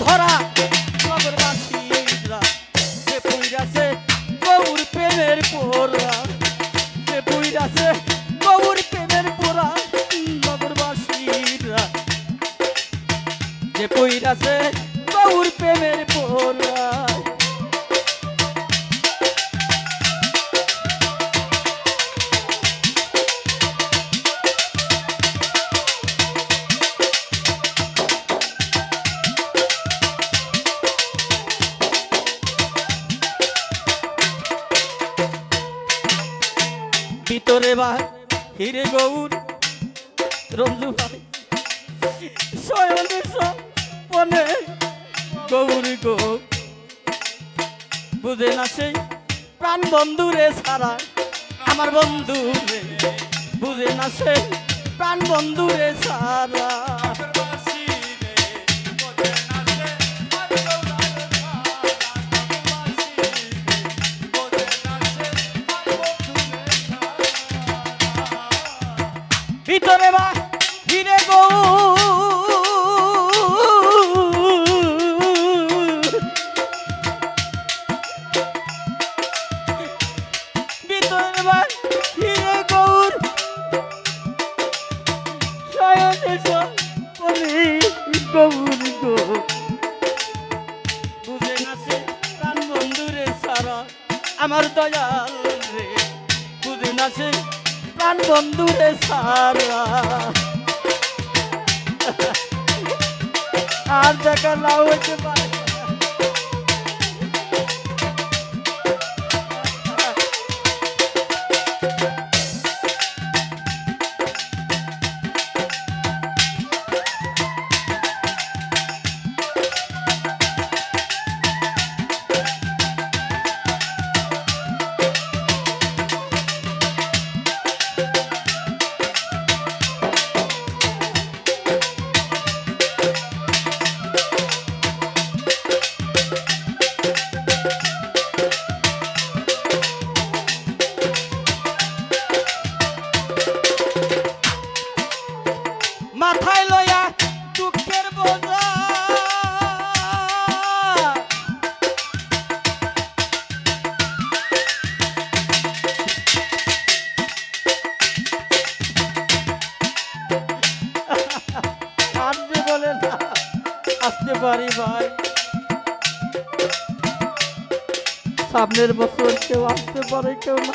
ধরা নগরবাসী এই যা সে পইরাছে গৌর প্রেমের পোরা সে পইরাছে গৌর প্রেমের পোরা নগরবাসীরা যে পইরাছে গৌর প্রেমের পোরা ভিতরে বা হিরে গৌর, রঞ্জু ভাই সয়নে গৌর গো। বুঝে না সেই প্রাণ বন্ধু রে সারা, আমার বন্ধু রে বুঝে না সেই প্রাণ বন্ধু রে ছাড়া ভিতরে বা হিরে গৌর ভিতরে বা হিরে গৌর শয়নে সপনে গৌর গো। বুঝে না সে প্রাণ বন্ধুরে আমার দয়াল রে। বুঝে না সে প্রাণ বন্ধুরে সারা। আর দেখা না হইতে পারে। মাথায় লয়া দুঃখের বোঝা। আসতে পারি ভাই। সামনের বছর কেউ আসতে পারে কেউ না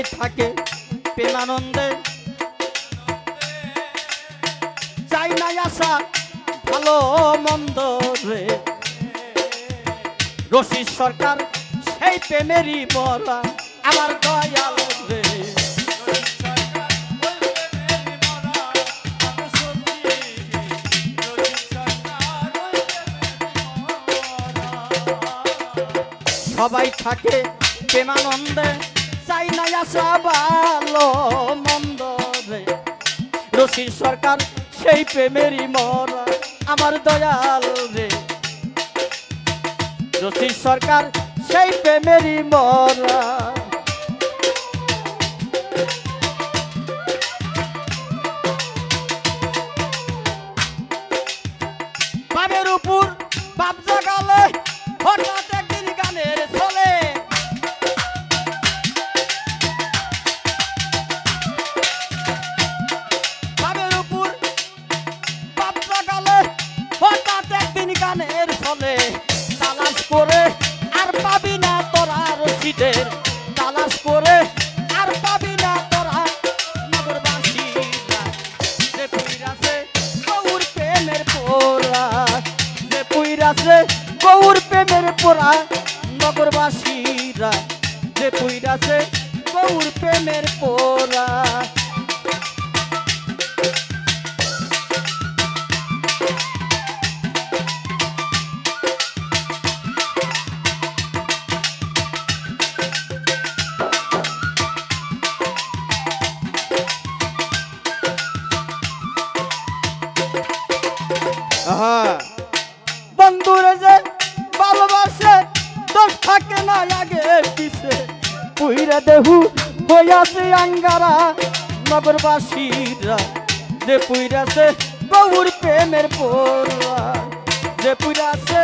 সবাই থাকে প্রেমানন্দে চাই নাই আসা ভালো মন্দ রে। রশিদ সরকার, সেই প্রেমেরই মরা আমার দয়াল রে। সবাই থাকে প্রেমানন্দে চাই না আসা ভালো মন্দ রে। রশিদ সরকার, সেই প্রেমেরই মরা আমার দয়াল রে। রশির সরকার, সেই প্রেমেরই মরা সর্বনাশ করে আর পাবি না তোরা নগরবাসীরা যে পুইরাছে গৌর প্রেমের পোরা যে পুইরাছে গৌর প্রেমের পোরা নগরবাসীরা। যে পুইরাছে গৌর প্রেমের পোরা বন্ধুরে যে ভালোবাসে, দোষ থাকে না, আগে পিছে পুইরা দেহু, হইয়াছে আঙ্গারা, নগরবাসীরা। যে পুইরাছে গৌর প্রেমের পোরা যে পুইরাছে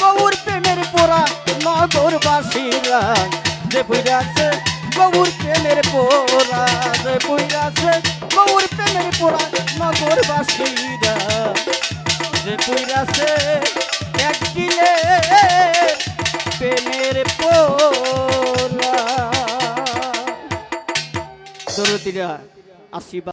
গৌর প্রেমের পোরা নগরবাসীরা। যে পুইরাছে গৌর প্রেমের পোরা যে পুইরাছে গৌর প্রেমের পোরা নগরবাসীরা। যে পুইরাছে এক কিলে প্রেমের পোলা আশীর্বাদ।